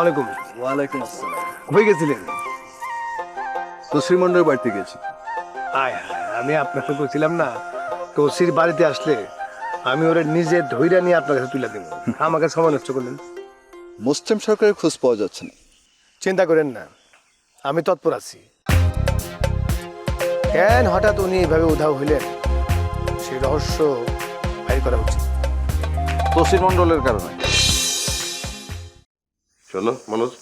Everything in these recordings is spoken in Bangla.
আলাইকুম। ওয়ালাইকুম আসসালাম। হয়ে গেছিলেন? তো শ্রীমন্ডলের বাড়িতে গেছি আয় হায়, আমি আপনাকে বলছিলাম না। তোসির বাড়িতে আসলে আমি ওরা নিজে ধৈর্য নিয়ে আপনার কাছে তুলে দেবো। আমাকে সময় নষ্ট করলেন। মুসলিম সরকারের খোঁজ পাওয়া যাচ্ছে না। চিন্তা করেন না আমি তৎপর আছি। কেন হঠাৎ উনি এইভাবে উধাও হইলেন? সেই রহস্য বাইর করা উচিত। তসির মণ্ডলের কারণে। শোনো মনোজ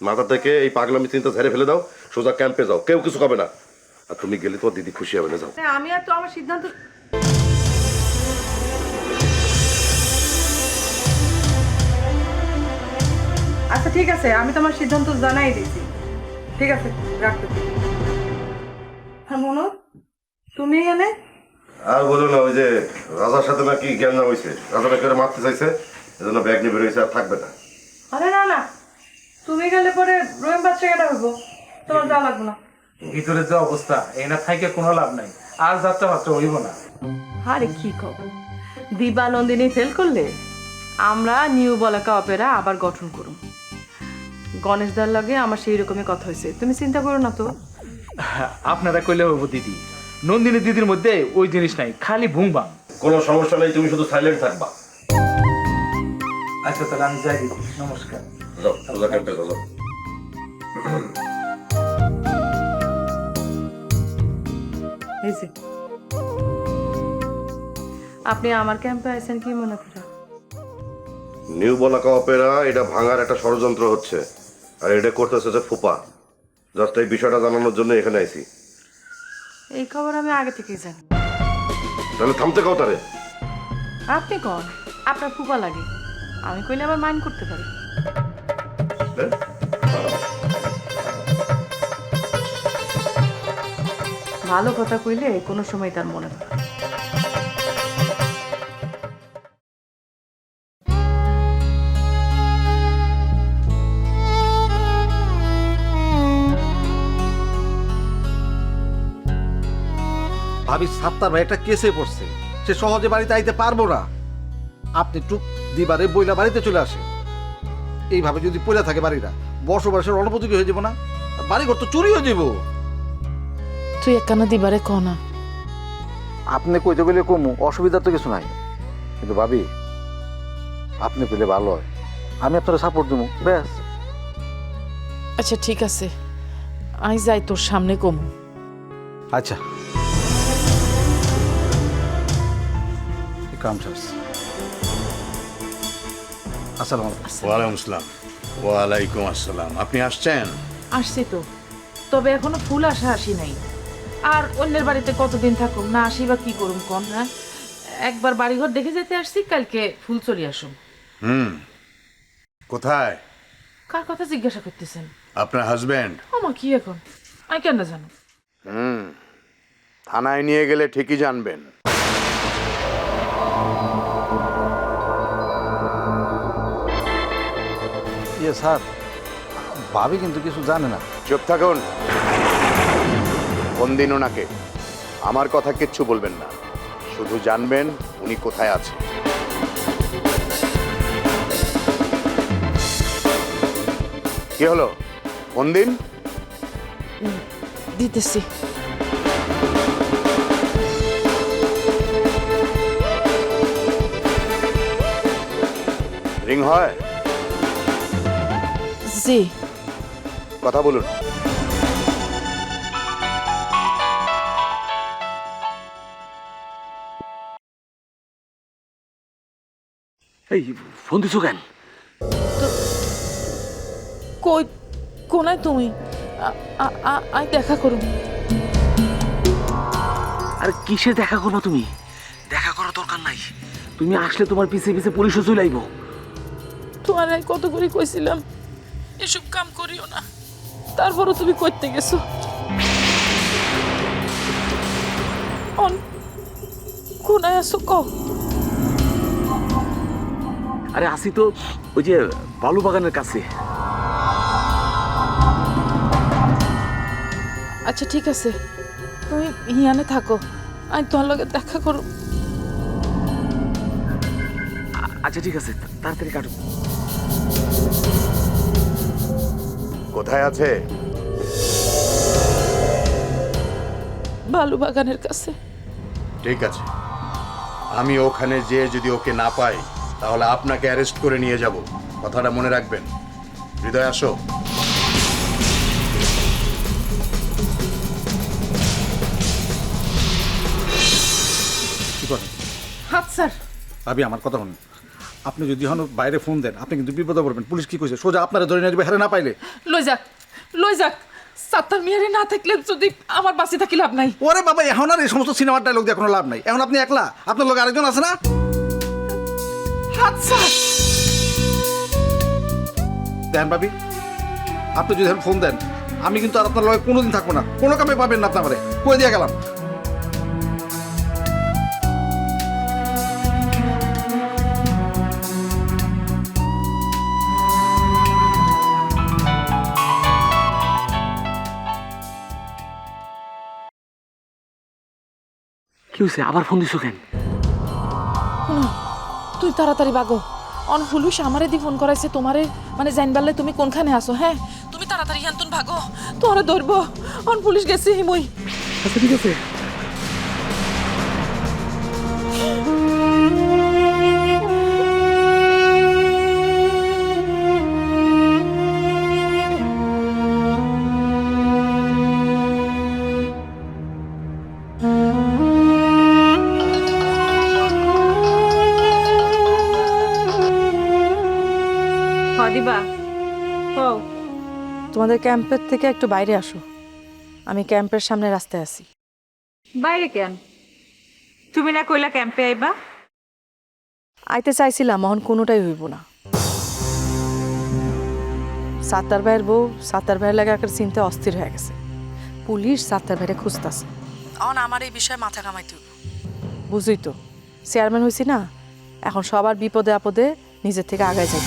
মাথা থেকে এই পাগলামি চিন্তা ঝেড়ে ফেলে দাও সোজা ক্যাম্পে যাও কেউ কিছু হবে না। আর তুমি গেলে তোমার দিদি খুশি হবে না যাও আমি আর তো আমার সিদ্ধান্ত আচ্ছা ঠিক আছে আমি তোমার সিদ্ধান্ত জানাই দিয়েছি। ঠিক আছে রাখতে হ্যাঁ মনো তুমি এনে আর বলো না ওই যে রাজার সাথে নাকি জ্ঞান না হয়েছে রাজা নাকি মারতে চাইছে? এজন্য ব্যাগ নিয়ে বেরোয়েছে আর থাকবে না। আরে না না। তুমি গেলে পরে রহিম বাচ্চাটা হইব। তোমার লাগবে না। ভিতরে যে অবস্থা এই না থাকে কোনো লাভ নাই। আর যাত্রা মাত্র হইব না। আরে কি খবর? দিবা নন্দিনী ফেল করলে? আমরা নিউ বলাকা অপেরা আবার গঠন করুন গণেশদার লাগে আমার সেই রকমই কথা হয়েছে তুমি চিন্তা করো না তো। আপনারা কইলে হইব দিদি। নন্দিনী দিদির মধ্যে ওই জিনিস নাই খালি ভুংবাং কোনো সমস্যা নেই তুমি শুধু সাইলেন্ট থাকবা। আচ্ছা তাহলে আমি যাই দিদি নমস্কার। যাও সোজা ক্যাম্পে যাও যাও। এই যে। আপনি আমার ক্যাম্পে আছেন কি মনে করে? নিউ বলাকা অপেরা এটা ভাঙার একটা ষড়যন্ত্র হচ্ছে। আর এটা করতেছে যে ফুপা। জাস্ট এই বিষয়টা জানানোর জন্য এখানে আইছি। এই খবর আমি আগে থেকেই জানি। তাহলে থামতে কাও তারে। আপনি কন? আপনার ফুপা লাগে। আমি কইলে আবার মাইন্ড করতে পারি। ভালো কথা কইলে কোনো সময় তার মনে না। ভাবি সাত্তার ভাই একটা কেসে পড়ছে। সে সহজে বাড়িতে আইতে পারব না। আপনি একটু দিবারে বইলা বাড়িতে চলে আসে। এইভাবে যদি পড়ে থাকে বাড়িটা বসবাসের অনুপযোগী হয়ে যাব না? বাড়িঘর তো চুরি হয়ে যাব। তুই একখানা দিবারে ক না। আপনি কইতে গেলে কমু অসুবিধা তো কিছু নাই। কিন্তু ভাবি আপনি পেলে ভালো হয়। আমি আপনারা সাপোর্ট দেবো ব্যাস। আচ্ছা ঠিক আছে। আই যাই তোর সামনে কম। আচ্ছা। কাম চার্জ আসসালামু আলাইকুম। ওয়ালাইকুম আসসালাম। ওয়ালাইকুম আসসালাম। আপনি আসছেন? আসছি তো। তবে এখনও ফুল আসা আসি নাই। আর অন্যের বাড়িতে কতদিন থাকুম না আসি বা কি করুম কোন হ্যাঁ? একবার বাড়িঘর দেখে যেতে আসছি কালকে ফুল চলে আসুম। হুম। কোথায়? কার কথা জিজ্ঞাসা করতেছেন? আপনার হাজবেন্ড আমার কি এখন? আমি কেন জানো? হুম। থানায় নিয়ে গেলে ঠিকই জানবেন। স্যার। ভাবি কিন্তু কিছু জানে না। চুপ থাকুন। কোন দিন ওনাকে? আমার কথা কিচ্ছু বলবেন না। শুধু জানবেন উনি কোথায় আছে কি হলো? কোন দিন? দিতেছি। রিং হয়? জি কথা বলুন। এই ফোন দিছো কেন? কই কোনায় তুমি? আই দেখা করুম আরে কিসে দেখা করবা তুমি? দেখা করার দরকার নাই। তুমি আসলে তোমার পিছে পিছে পুলিশও চলে আইব। তোমার আর কত করে কইছিলাম? এসব কাম করিও না। তারপরও তুমি করতে গেছো। অন কোনায় আছো কও। আরে আসি তো ওই যে বালু বাগানের কাছে। আচ্ছা ঠিক আছে। তুমি হিয়ানে থাকো আমি তোমার লগে দেখা করো আচ্ছা ঠিক আছে তাড়াতাড়ি কাটো। কোথায় আছে? বালু বাগানের কাছে। ঠিক আছে। আমি ওখানে যেয়ে যদি ওকে না পাই তাহলে আপনাকে অ্যারেস্ট করে নিয়ে যাব। কথাটা মনে রাখবেন। হৃদয় আসো। হাত স্যার। ভাবি আমার কথা শুনুন। আপনি যদি এখন বাইরে ফোন দেন আপনি কিন্তু বিপদে পড়বেন। পুলিশ কি কইছে? সোজা আপনারা ধরে নিয়ে যাবে হেরে না পাইলে। লই যাক লই যাক। সাত্তার মিয়ারে না থাকলে যদি আমার বাঁচি থাকি লাভ নাই। ওরে বাবা এখন আর এই সমস্ত সিনেমার ডায়লগ দিয়ে কোনো লাভ নাই। এখন আপনি একলা? আপনার লোক আরেকজন আছে না? হাত স্যার দেন ভাবি আপনি যদি ফোন দেন আমি কিন্তু আর আপনার লগে কোনোদিন থাকব না। কোনো কামে পাবেন না আপনার কয়ে দিয়ে গেলাম? হয়েছে আবার ফোন দিছো কেন? তুই তাড়াতাড়ি বাগো। অন হুলুস আমারে দি ফোন করাইছে তোমারে। মানে জানবারলে তুমি কোনখানে আসো হ্যাঁ? তুমি তাড়াতাড়ি হ্যান্তুন ভাগো তোরে ধরবো। অন পুলিশ গেছে হিমুই আচ্ছা ঠিক আছে। হও তোমাদের ক্যাম্পের থেকে একটু বাইরে আসো। আমি ক্যাম্পের সামনে রাস্তায় আছি। বাইরে কেন? তুমি না কইলা ক্যাম্পে আইবা? আইতে চাইছিলাম মহন কোনোটাই হইব না। সাতার ভাইয়ের বউ সাতার ভাইয়ের লাগে একটা চিনতে অস্থির হয়ে গেছে। পুলিশ সাতার ভাইরে খুঁজতেছে। অন আমার এই বিষয়ে মাথা কামাইতে বুঝই তো চেয়ারম্যান হয়েছি না এখন সবার বিপদে আপদে নিজের থেকে আগায় যাই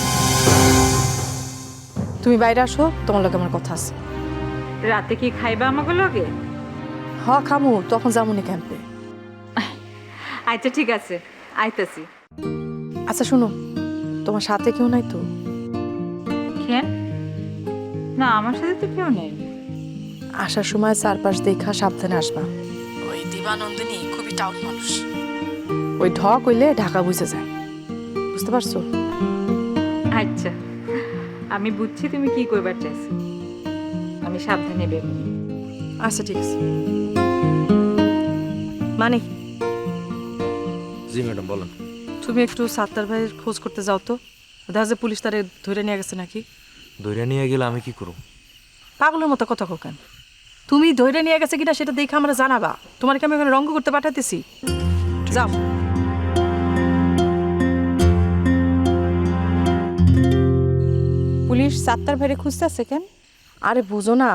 তুমি বাইরে আসো তোমার লগে আমার কথা আছে। রাতে কি খাইবা আমাকে লগে? হ খামু তখন যামুনি ক্যাম্পে। আচ্ছা ঠিক আছে আইতাছি। আচ্ছা শুনো তোমার সাথে কেউ নাই তো? কেন? না আমার সাথে তো কেউ নেই। আসার সময় চারপাশ দেখা সাবধানে আসবা। ওই দিবানন্দিনী খুবই টাউট মানুষ। ওই ঢক হইলে ঢাকা বুঝে যায়। বুঝতে পারছ? আচ্ছা। আমি বুঝছি তুমি কি করবার চাইছো। আমি সাবধানে বেরোনি আচ্ছা ঠিক আছে। মানে? জি ম্যাডাম বলেন। তুমি একটু সাত্তার ভাইয়ের খোঁজ করতে যাও তো। দেখা যায় পুলিশ তারে ধরে নিয়ে গেছে নাকি? ধরে নিয়ে গেলে আমি কি করব? পাগলের মতো কথা কোকেন তুমি ধরে নিয়ে গেছে কিনা সেটা দেখে আমরা জানাবা। তোমার কি আমি ওখানে রঙ্গ করতে পাঠাতেছি যাও। পুলিশ সাত্তার ভাইরে খুঁজতেছে কেন? আরে বুঝো না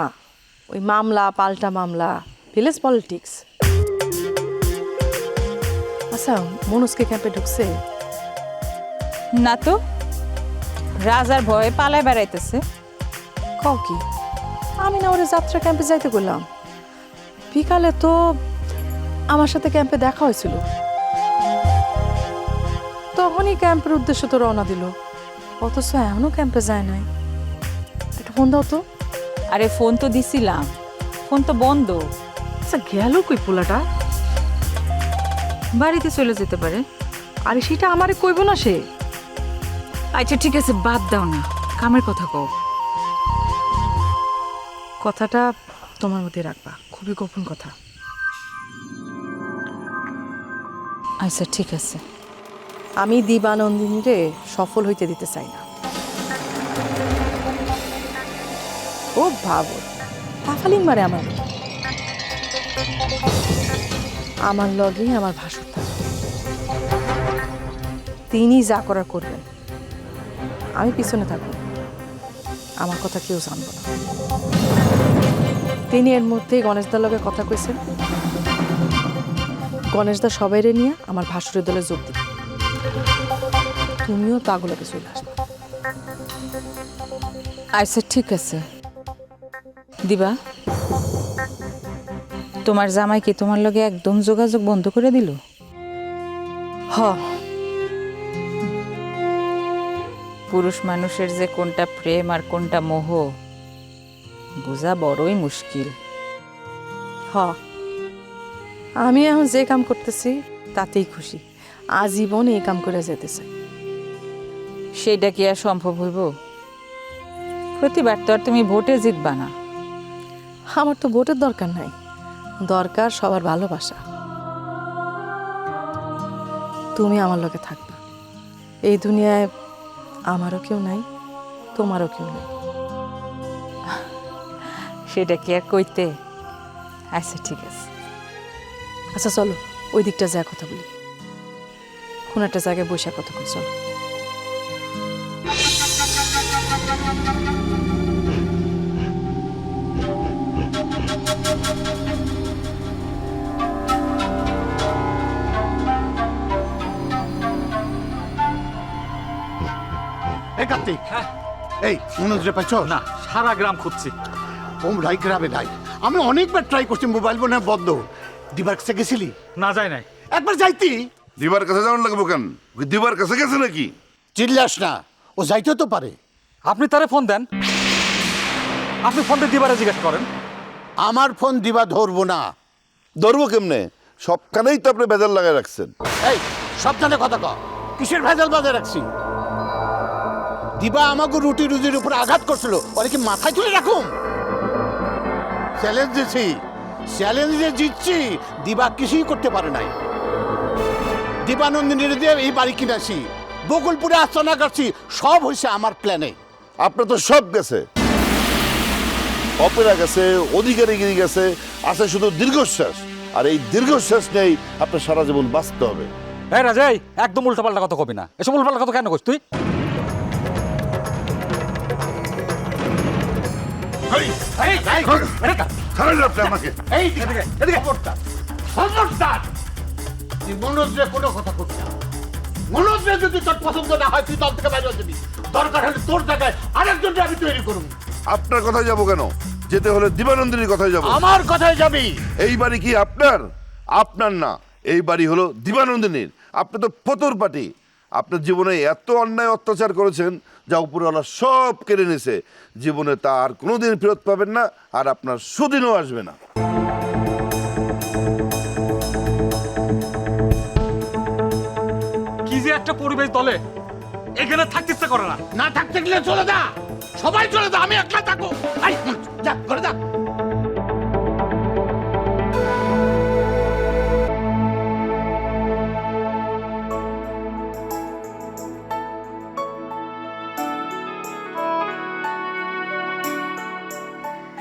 ওই মামলা পাল্টা মামলা ভিলেজ পলিটিক্স। আচ্ছা মনুষকে ক্যাম্পে ঢুকছে? না তো রাজার ভয়ে পালায় বেড়াইতেছে। কও কি? আমি না ওরে যাত্রা ক্যাম্পে যাইতে বললাম বিকালে তো আমার সাথে ক্যাম্পে দেখা হয়েছিল। তখনই ক্যাম্পের উদ্দেশ্য তো রওনা দিল। অথচ এখনও ক্যাম্পে যায় নাই। একটা ফোন দাও তো। আরে ফোন তো দিছিলাম। ফোন তো বন্ধ। আচ্ছা গেল কই পোলাটা? বাড়িতে চলে যেতে পারে। আরে সেটা আমারে কইব না সে। আচ্ছা ঠিক আছে বাদ দাও না। কামের কথা কও। কথাটা তোমার মধ্যে রাখবা। খুবই গোপন কথা। আচ্ছা ঠিক আছে। আমি দিবানন্দিনীরে সফল হইতে দিতে চাই না। ও ভাবো তাফালিং মারে আমার। আমার লগে আমার ভাসুর তিনি যা করার করবেন, আমি পিছনে থাকব। আমার কথা কেউ জানব না। তিনি এর মধ্যেই গণেশদার লগে কথা কইছেন। গণেশদা সবাইরে নিয়ে আমার ভাসুরের দলে যোগ দিবে তুমিও তাগুলোকে চলে আসবে। আচ্ছা ঠিক আছে। দিবা? তোমার জামাই কি তোমার লগে একদম যোগাযোগ বন্ধ করে দিল? হ। পুরুষ মানুষের যে কোনটা প্রেম আর কোনটা মোহ বোঝা বড়ই মুশকিল। হ। আমি এখন যে কাম করতেছি তাতেই খুশি। আজীবন এই কাম করে যেতে চাই সেইটা কি আর সম্ভব হইব? প্রতিবার তো আর তুমি ভোটে জিতবা না। আমার তো ভোটের দরকার নাই। দরকার সবার ভালোবাসা। তুমি আমার লোকে থাকবা। এই দুনিয়ায় আমারও কেউ নাই তোমারও কেউ নাই। সেটা কি আর কইতে? আচ্ছা ঠিক আছে। আচ্ছা চলো ওই দিকটা যা কথা বলি। কোন একটা জায়গায় বসে কথা কই চলো। এই কার্তিক। এই মনোজরে পাইছ? না সারা গ্রাম খুঁজছি। ওম রাই গ্রামে নাই আমি অনেকবার ট্রাই করছি মোবাইল ফোনে বন্ধ দিবার কাছে গেছিলি? না যায় নাই। একবার যাইতি। দিবার কাছে যাওয়ার লাগবো কেন? দিবার কাছে গেছে নাকি? চিল্লাস না। ও যাইতে তো পারে। আপনি তারে ফোন দেন। আপনি ফোনটা দিবারে জিজ্ঞাসা করেন। আমার ফোন দিবা ধরবো না। ধরবো কেমনে? সবখানেই তো আপনি ভেজাল লাগাই রাখছেন। এই সাবধানে কথা ক কিসের ভেজাল বাজে রাখছি? দিবা আমাকে রুটি রুজির উপর আঘাত করছিল ওরে কি মাথায় তুলে রাখুম? চ্যালেঞ্জ দিছি চ্যালেঞ্জে জিতছি দিবা কিছুই করতে পারে নাই। দিবানন্দিনীর দিয়ে এই বাড়ি কিনেছি বকুলপুরে আস্তনা করছি সব হয়েছে আমার প্ল্যানে। আপনার তো সব গেছে। অপেরা গেছে অধিকারীগিরি গেছে আছে শুধু দীর্ঘশ্বাস। আর এই দীর্ঘশ্বাস নেই আপনার সারা জীবন বাঁচতে হবে। এই রাজাই একদম উল্টাপাল্টা কথা কবি না। এসব উল্টাপাল্টা কথা কেন করছিস তুই? আমাকে। মনোজরে যদি তোর পছন্দ না হয় তুই দল থেকে বাইরে যাবি। দরকার হলে তোর জায়গায় আরেকজনকে আমি তৈরি আপনার কথায় যাব কেন? যেতে হলে দিবানন্দিনীর কথায় যাব। আমার কথায় যাবি। এই বাড়ি কি আপনার? আপনার না এই বাড়ি হলো দিবানন্দিনীর আপনি তো ফতর পাটি আপনার জীবনে এত অন্যায় অত্যাচার করেছেন যা উপরওয়ালা সব কেড়ে নিয়েছে। জীবনে তা আর কোনোদিন ফেরত পাবেন না আর আপনার সুদিনও আসবে না। একটা পরিবেশ দলে এখানে থাকতে ইচ্ছা করে না। না থাকতে গেলে চলে যা। সবাই চলে যা আমি একলা থাকব। আই, যা করে যা।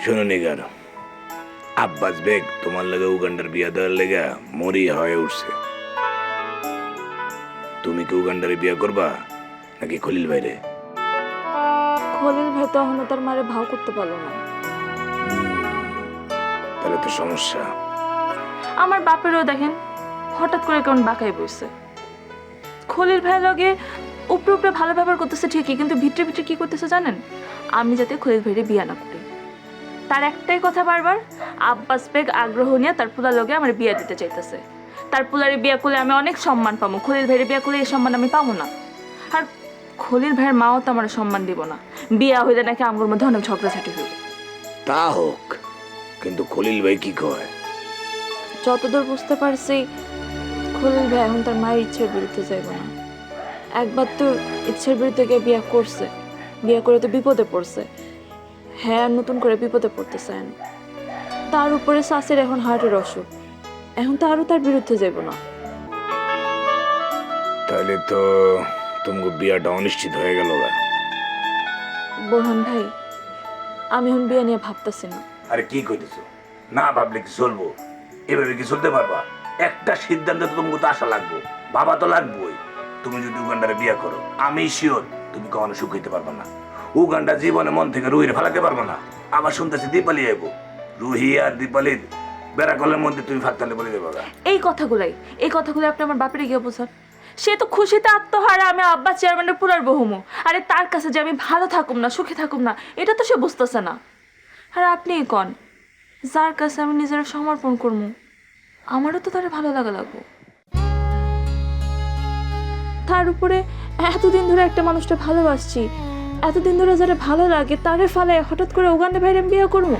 শোনো নিগার আব্বাস বেগ তোমার লাগে উগান্ডার বিয়া দেওয়ার লেগা মরি হয়ে উঠছে। তুমি কি উগান্ডারে বিয়ে করবা? নাকি খলিল ভাইরে? খলিল ভাই তো এখনও তার মারে ভাও করতে পারল না। তাহলে তো সমস্যা। আমার বাপেরও দেখেন হঠাৎ করে কেমন বাঁকাই বসছে খলিল ভাইয়ের লগে উপরে উপরে ভালো ব্যবহার করতেছে ঠিকই কিন্তু ভিতরে ভিতরে কি করতেছে জানেন? আমি যাতে খলিল ভাইরে বিয়া না করি। তার একটাই কথা বারবার আব্বাস বেগ আগ্রহ নিয়ে তার পুলার লগে আমার বিয়া দিতে চাইতেছে। তার পুলারে বিয়া করলে আমি অনেক সম্মান পাবো। খলিল ভাইয়ের বিয়া করলে এই সম্মান আমি পাবো না। আর খলিল ভাইয়ের মাও তো আমার সম্মান দিব না। বিয়া হইলে নাকি আমগুর মধ্যে অনেক ঝগড়াঝাটি হইবে তা হোক কিন্তু খলিল ভাই কি কয়? যতদূর বুঝতে পারছি খলিল ভাই এখন তার মায়ের ইচ্ছার বিরুদ্ধে যাইব না। একবার তো ইচ্ছার বিরুদ্ধে গিয়ে বিয়ে করছে। বিয়ে করে তো বিপদে পড়ছে। হ্যাঁ নতুন করে বিপদে পড়তে চায় না তার উপরে শাসের এখন হার্টের অসুখ। এখন তো আরও তার বিরুদ্ধে যাইব না। তাহলে তো তোমাকে বিয়াটা অনিশ্চিত হয়ে গেল গা। বোরহান ভাই আমি এখন বিয়া নিয়ে ভাবতেছি না। আরে কি কইতেছো? না ভাবলে কি চলবো? এভাবে কি চলতে পারবা? একটা সিদ্ধান্ত তো তোমাকে তো আশা লাগবো। বাবা তো লাগবোই। তুমি যদি উগান্ডারে বিয়ে করো আমি শিওর তুমি কখনো সুখ হইতে পারবে না। উগান্ডা জীবনে মন থেকে রুহির ফেলাতে পারব না। আবার শুনতেছি দীপালি আইবো। রুহি আর দীপালির বেড়াকলের মধ্যে তুমি ফাঁকতালে বলে দেবো এই কথাগুলাই, এই কথাগুলো আপনি আমার বাপের গিয়ে বোঝান। সে তো খুশিতে আত্মহারা, আমি আব্বা চেয়ারম্যানের পুরার বহুমু। আরে তার কাছে যে আমি ভালো থাকুম না, সুখে থাকুম না, এটা তো সে বুঝতেছে না। আর আপনি কন? যার কাছে আমি নিজের সমর্পণ করব আমারও তো তার ভালো লাগা লাগবো। তার উপরে এতদিন ধরে একটা মানুষটা ভালোবাসছি, এতদিন ধরে যারা ভালো লাগে, তারে ফালে হঠাৎ করে উগান্ডা ভাইরে বিয়ে করব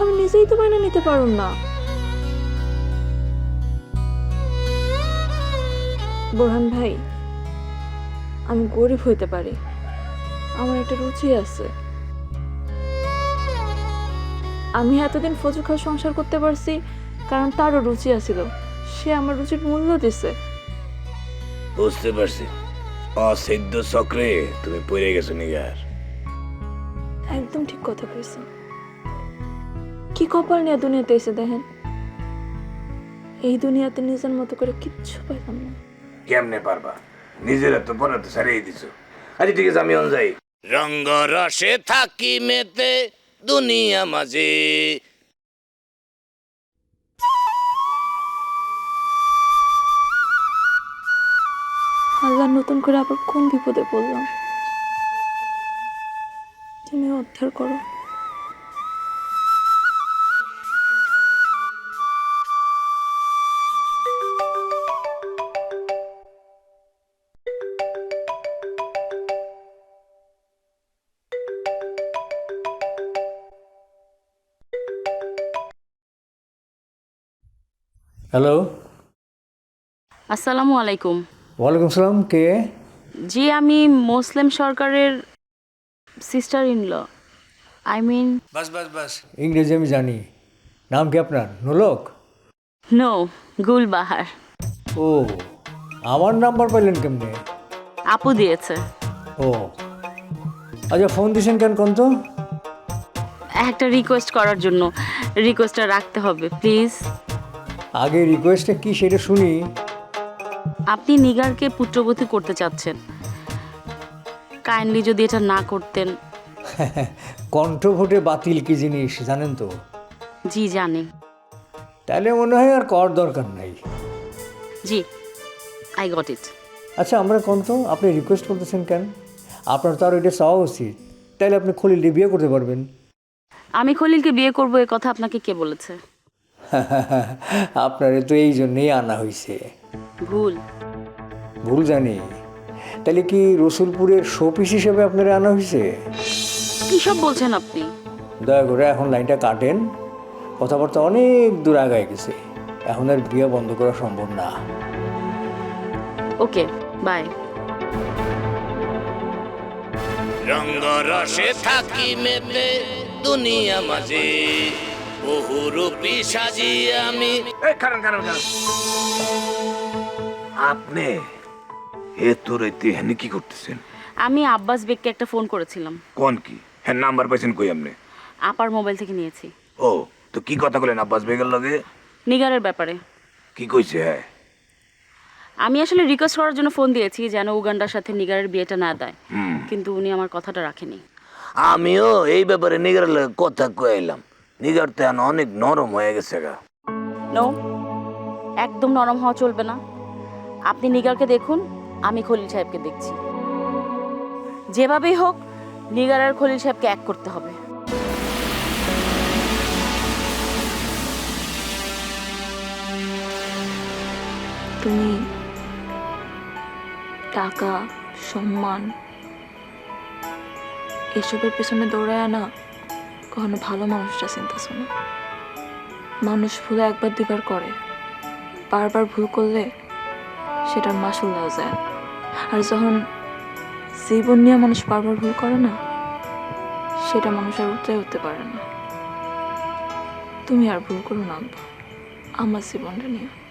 আমি নিজেই তো মাইনে নিতে পারুম না। বোরহান ভাই আমি গরিব হইতে পারি। আমার একটা রুচি আছে। আমি এতদিন ফজর খাওয়া সংসার করতে পারছি কারণ তারও রুচি আছিল। সে আমার রুচির মূল্য দিছে। বুঝতে পারছি। অসিদ্ধ চক্রে তুমি পড়ে গেছো নিগার। একদম ঠিক কথা কইছেন। কি কপাল নিয়ে দুনিয়াতে এসে দেখেন? এই দুনিয়াতে নিজের মতো করে কিচ্ছু পাইলাম না। কেমনে পারবা? নিজেরা তো পরে তো সারিয়ে দিছো। আচ্ছা ঠিক আছে আমি অন যাই। রঙ্গ রসে থাকি মেতে দুনিয়া মাঝে। আল্লাহ নতুন করে আবার কোন বিপদে পড়লাম? তুমি উদ্ধার করো। হ্যালো আসসালামু আলাইকুম। ওয়ালাইকুম সালাম কে? জি আমি মুসলিম সরকারের sister in law I mean বাস বাস বাস। ইংরেজি আমি জানি। নাম কি আপনার? নোলক? নো গুলবাহার। ও আমার নাম্বার পাইলেন কেমনে? আপু দিয়েছে। ও আচ্ছা ফোন দিয়েছেন কেন কোন তো? একটা রিকোয়েস্ট করার জন্য। রিকোয়েস্টটা রাখতে হবে প্লিজ আগে রিকোয়েস্টটা কি সেটা শুনি। আপনি নিগারকে পুত্রবতী করতে চাচ্ছেন। কাইন্ডলি যদি এটা না করতেন। কণ্ঠভোটে বাতিল কি জিনিস জানেন তো? জি জানি। তাহলে মনে হয় আর কর দরকার নাই। জি আই গট ইট আচ্ছা আমরা কোন তো আপনি রিকোয়েস্ট করতেছেন কেন? আপনার তো আর এটা চাওয়া উচিত। তাহলে আপনি খলিল দিয়ে বিয়ে করতে পারবেন। আমি খলিলকে বিয়ে করব এ কথা আপনাকে কে বলেছে? আপনারে তো এই জন্যেই আনা হয়েছে ভুল। ভুল জানি। তাহলে কি রসুলপুরের শোপিস হিসেবে আপনারা আনা হয়েছে কি সব বলছেন আপনি? দয়া করে এখন লাইনটা কাটেন। কথাবার্তা অনেক দূর আগায় গেছে। এখন আর বিয়ে বন্ধ করা সম্ভব না। Okay bye. রঙ্গ রসে থাকি মেতে দুনিয়া মাঝে। বহু রূপী সাজিয়ে আমি কারণ কারণ আপনি এ তোর তুই হ্যাঁ কি করতেছেন? আমি আব্বাস বেগকে একটা ফোন করেছিলাম। কোন কি? হ্যাঁ নাম্বার পাইছেন কই আপনি? আপার মোবাইল থেকে নিয়েছি। ও তো কি কথা বলেন আব্বাস বেগের লগে? নিগারের ব্যাপারে। কি কইছে হ্যাঁ? আমি আসলে রিকোয়েস্ট করার জন্য ফোন দিয়েছি যেন উগান্ডার সাথে নিগারের বিয়েটা না দেয়। হুম। কিন্তু উনি আমার কথাটা রাখেনি। আমিও এই ব্যাপারে নিগারের লগে কথা কইলাম। নিগার তো এখন অনেক নরম হয়ে গেছে গা। নো একদম নরম হওয়া চলবে না। আপনি নিগারকে দেখুন আমি খলিল সাহেবকে দেখছি। যেভাবেই হোক নিগার আর খলিল সাহেবকে এক করতে হবে। তুমি টাকা সম্মান এসবের পেছনে দৌড়ায় না। কখনো ভালো মানুষটা চিন্তাছ না? মানুষ ভুল একবার দুবার করে, বারবার ভুল করলে সেটার মাসুল দেওয়া যায়। আর যখন জীবন নিয়ে মানুষ বারবার ভুল করে না, সেটা মানুষ আর উঠতে উঠতে পারে না। তুমি আর ভুল করো না। আমার জীবনটা নিয়ে।